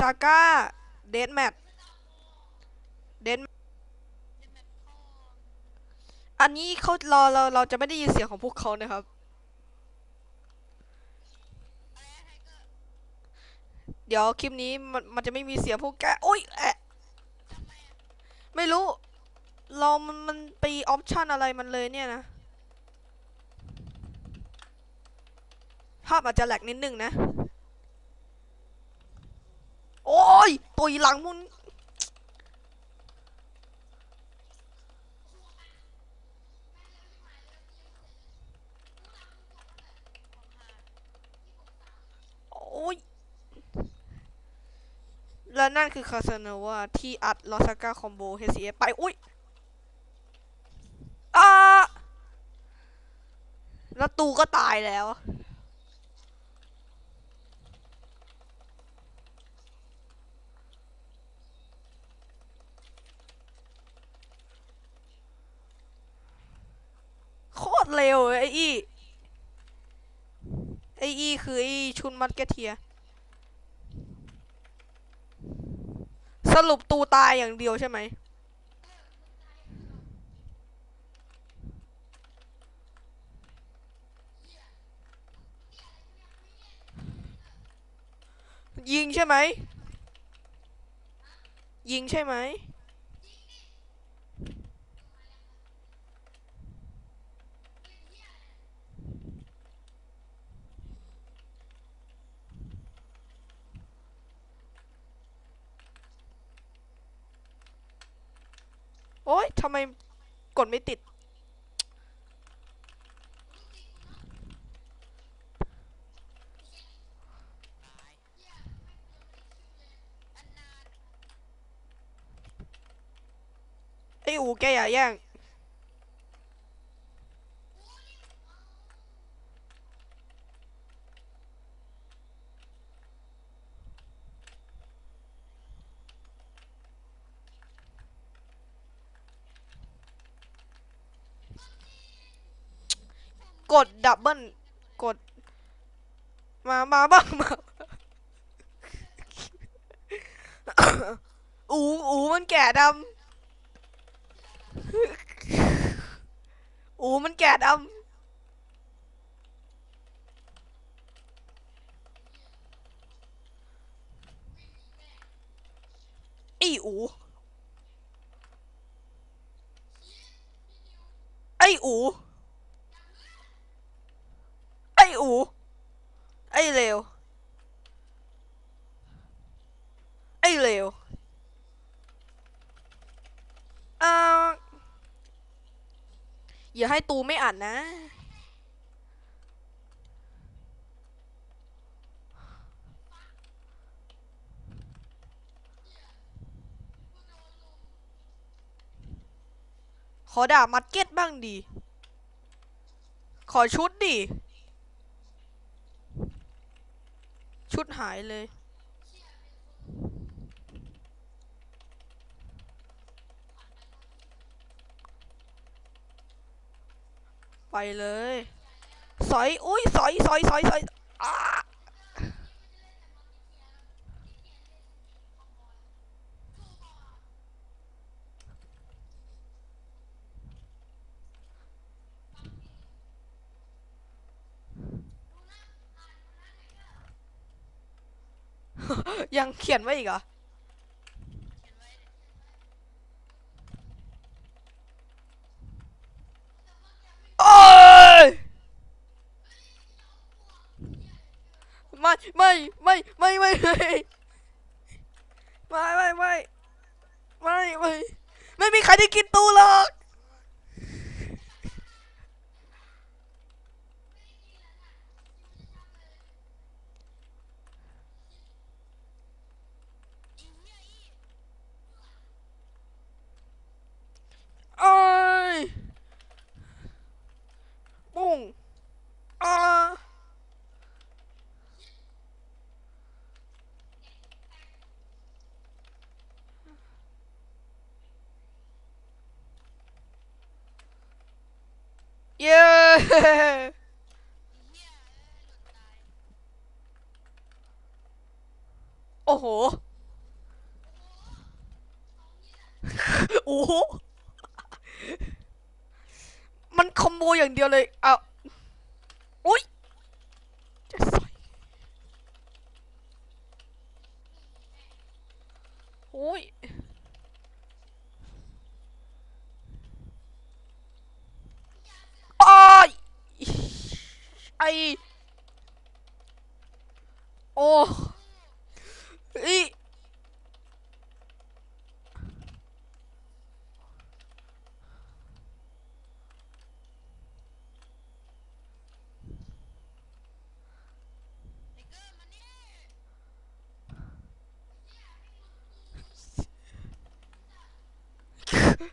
ซาก้าเดดแมทเดดอันนี้เขาเราเราเราจะไม่ได้ยินเสียงของพวกเขานะครับ เดี๋ยวคลิปนี้มันมันจะไม่มีเสียงพวกแกโอ้ยแอะไม่รู้ เรามันมันไปออปชันอะไรมันเลยเนี่ยนะภาพอาจจะแหลกนิดนึงนะ โอ้ยตุยหลังมุนโอ้ย และนั่นคือคาสโนวาที่อัดลอสกาคอมโบ HCF ไป อุ้ยอ่าแล้วตูก็ตายแล้ว โคตร เร็วไออีไออีคือไอชุนมัดแกเทีย สรุปตูตายอย่างเดียวใช่ไหมยิงใช่ไหม ยิงใช่ไหม โอ๊ยทำไมกดไม่ติด ไอ้อูแกอย่าแย่ง กดดับเบิลกด มามาบ้างมาอูอูมันแก่ดำอูมันแก่ดำไออู ไออู ไออู ไอเลว ไอเลวเอ่อ อย่าให้ตูไม่อ่านนะขอด่ามัดเก็ตบ้างดี ขอชุดดิ ชุดหายเลย ไปเลย สอย อุ้ยสอยสอยสอยสอยยังเขียนไว้อีกเหรอ โอ้ย ไม่ไม่ไม่ไม่ไม่ไม่ไม่ไม่ไม่ไม่ไม่ไม่มีใครได้กินตูหรอก โอ้โห โอ้โห มันคอมโบอย่างเดียวเลยเอ้าอุ้ยจะใส่อุ้ย ไอโอ้อี อ้า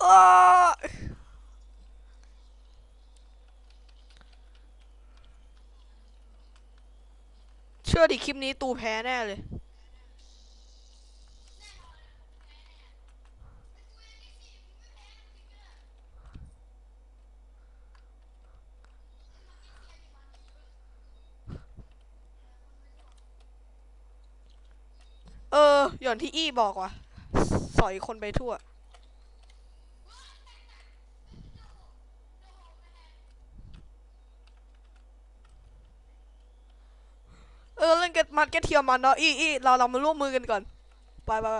เชื่อดิคลิปนี้ตูแพ้แน่เลย เอออย่างที่อี้บอกว่ะ สอยคนไปทั่ว เออเล่นกันมันเกเทียมมันเนาะอีอีเราเรามาร่วมมือกันก่อนไปไปไป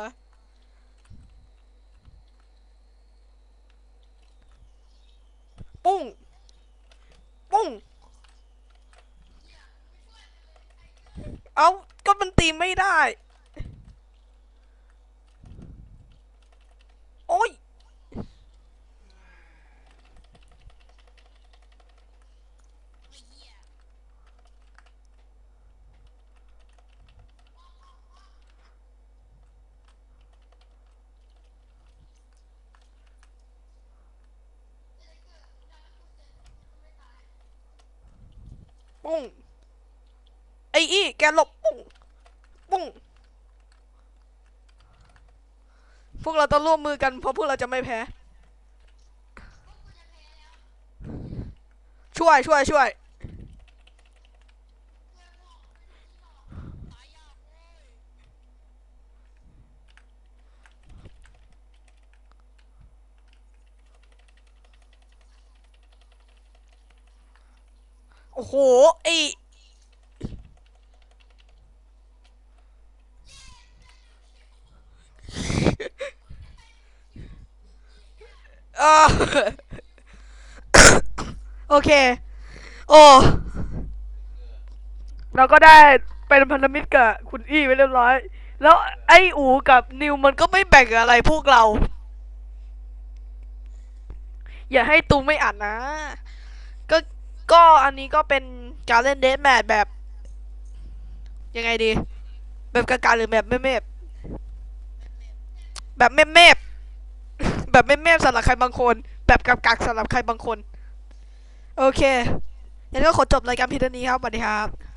ปุ้ง ปุ้ง เอาก็มันตีไม่ได้ ปุ้งไอ้อี้แกหลบปุ้งปุ้งพวกเราต้องร่วมมือกันเพราะพวกเราจะไม่แพ้ ช่วยช่วยช่วย อ้โหไอโอเค โอ้ เราก็ได้เป็นพันธมิตรกับคุณอี้ไปเรียบร้อย แล้วไอ้อูกับนิวมันก็ไม่แบ่งอะไรพวกเรา อย่าให้ตูไม่อ่านนะ ก็อันนี้ก็เป็นการเล่นเดทแมทแบบ ยังไงดี แบบกากาหรือแบบเมฟๆแบบเมฟๆแบบเมฟๆสำหรับใครบางคน แบบกากๆสำหรับใครบางคน โอเคงั้นก็ขอจบรายการพียงเท่านี้ครับสวัสดีครับ